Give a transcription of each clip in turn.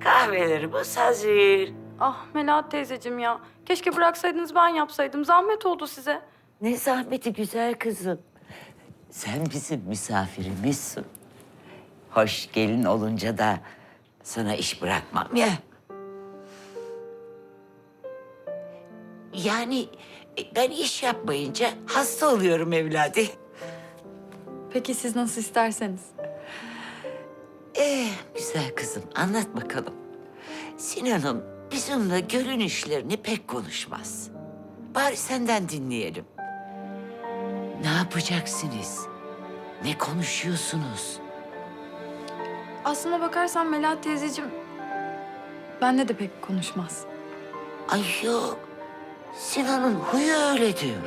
kahvelerimiz hazır. Ah Melahat teyzeciğim ya. Keşke bıraksaydınız ben yapsaydım. Zahmet oldu size. Ne zahmeti güzel kızım. Sen bizim misafirimizsin. Hoş gelin olunca da sana iş bırakmam ya. Yani e, ben iş yapmayınca hasta oluyorum evladı. Peki siz nasıl isterseniz. Ee, güzel kızım anlat bakalım. Sinan'ım bizimle gölün işlerini pek konuşmaz. Bari senden dinleyelim. Ne yapacaksınız? Ne konuşuyorsunuz? Aslına bakarsan Melahat teyzeciğim... ...benle de pek konuşmaz. Ay yok. Sinan'ın huyu öyle diyor.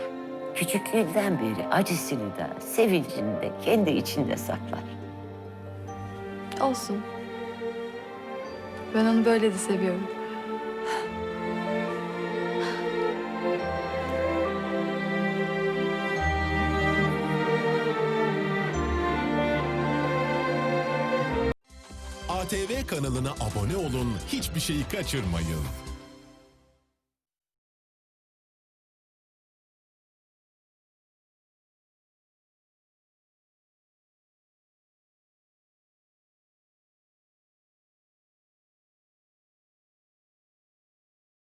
Küçüklüğünden beri acısını da, sevincini de kendi içinde saklar. Olsun. Ben onu böyle de seviyorum. ATV kanalına abone olun, hiçbir şeyi kaçırmayın.